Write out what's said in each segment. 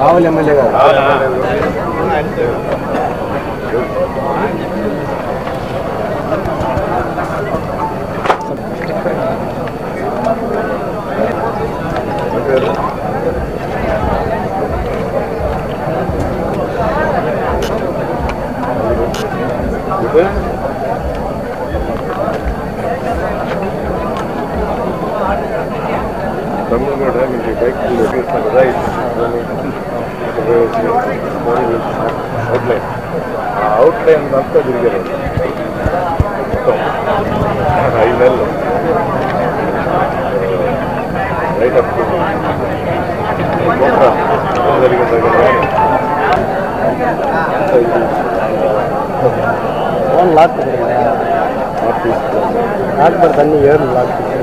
రావులు MLA గారు. తమ్ముడు కూడా మీకు బైక్ చూపిస్తాను కదా అవుట్లైన్ ఆ అవుట్లైన్ అంతా తిరిగారు మొత్తం ఐదు నెలలు రైట్ అప్ జరిగిన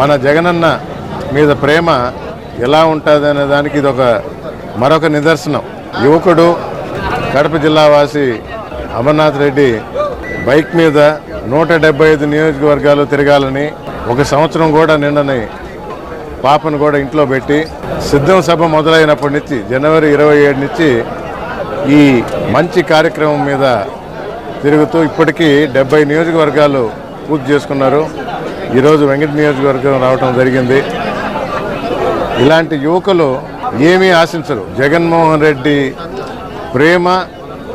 మన జగనన్న మీద ప్రేమ ఎలా ఉంటుంది అనే దానికి ఇది ఒక మరొక నిదర్శనం. యువకుడు కడప జిల్లా వాసి అమర్నాథ్ రెడ్డి బైక్ మీద నూట డెబ్బై ఐదు నియోజకవర్గాలు తిరగాలని ఒక సంవత్సరం కూడా నిండని పాపను కూడా ఇంట్లో పెట్టి సిద్ధం సభ మొదలైనప్పటి నుంచి జనవరి ఇరవై ఏడు నుంచి ఈ మంచి కార్యక్రమం మీద తిరుగుతూ ఇప్పటికీ డెబ్బై నియోజకవర్గాలు పూర్తి చేసుకున్నారు. ఈరోజు వెంకట నియోజకవర్గం రావటం జరిగింది. ఇలాంటి యువకులు ఏమీ ఆశించరు. జగన్మోహన్ రెడ్డి ప్రేమ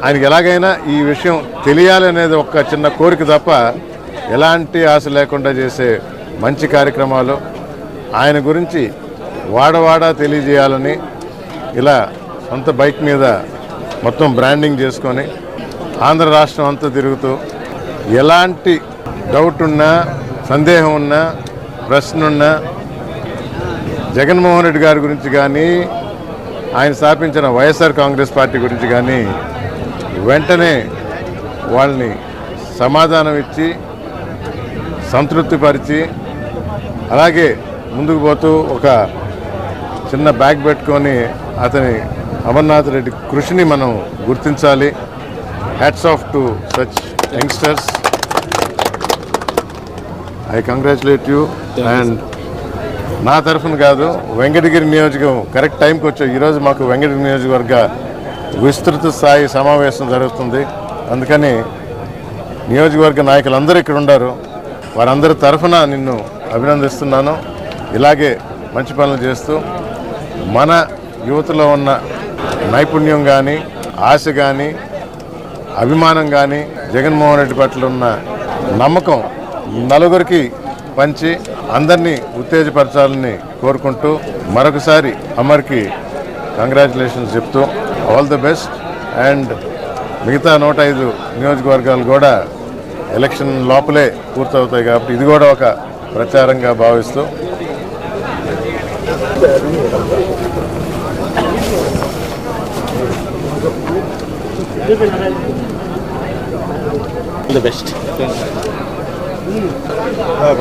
ఆయనకి ఎలాగైనా ఈ విషయం తెలియాలి అనేది ఒక చిన్న కోరిక తప్ప ఎలాంటి ఆశ లేకుండా చేసే మంచి కార్యక్రమాలు ఆయన గురించి వాడవాడ తెలియజేయాలని ఇలా సొంత బైక్ మీద మొత్తం బ్రాండింగ్ చేసుకొని ఆంధ్ర రాష్ట్రం అంతా తిరుగుతూ ఎలాంటి డౌట్ ఉన్నా సందేహం ఉన్నా ప్రశ్న ఉన్నా జగన్మోహన్ రెడ్డి గారి గురించి కానీ ఆయన స్థాపించిన వైఎస్ఆర్ కాంగ్రెస్ పార్టీ గురించి కానీ వెంటనే వాళ్ళని సమాధానం ఇచ్చి సంతృప్తిపరిచి అలాగే ముందుకు పోతూ ఒక చిన్న బ్యాగ్ పెట్టుకొని అతని అమర్నాథ్ రెడ్డి కృషిని మనం గుర్తించాలి. Hats off to such youngsters I congratulate you and నా తరఫున కాదు వెంకటగిరి నియోజకం కరెక్ట్ టైంకి వచ్చావు ఈరోజు మాకు వెంకటగిరి నియోజకవర్గ విస్తృత స్థాయి సమావేశం జరుగుతుంది. అందుకని నియోజకవర్గ నాయకులందరూ ఇక్కడ ఉన్నారు వారందరి తరఫున నిన్ను అభినందిస్తున్నాను. ఇలాగే మంచి పనులు చేస్తూ మన యువతలో ఉన్న నైపుణ్యం కానీ ఆశ కానీ అభిమానం కానీ జగన్మోహన్ రెడ్డి పట్ల ఉన్న నమ్మకం నలుగురికి పంచి అందరినీ ఉత్తేజపరచాలని కోరుకుంటూ మరొకసారి అమర్కి కంగ్రాచులేషన్స్ చెప్తూ ఆల్ ది బెస్ట్ అండ్ మిగతా నూట ఐదు నియోజకవర్గాలు కూడా ఎలక్షన్ లోపలే పూర్తవుతాయి కాబట్టి ఇది కూడా ఒక ప్రచారంగా భావిస్తూ ది బెస్ట్ Ah,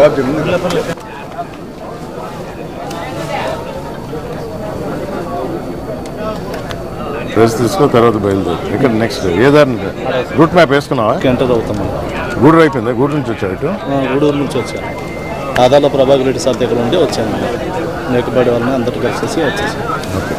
ప్రెస్ తీసుకో తర్వాత బయలుదేరు. ఇక్కడ నెక్స్ట్ ఏ దారి రూట్ మ్యాప్ వేసుకున్నావా? ఎంత అవుతాం గూడూరు అయిపోయిందా? గూడూరు నుంచి వచ్చా ఇటు? గూడూరు నుంచి వచ్చాను ఆదాలో ప్రభాకర్ రెడ్డి సార్ దగ్గర ఉండి వచ్చాను మేకపాటి వల్ల అందరు కలిసేసి వచ్చేసాను. ఓకే.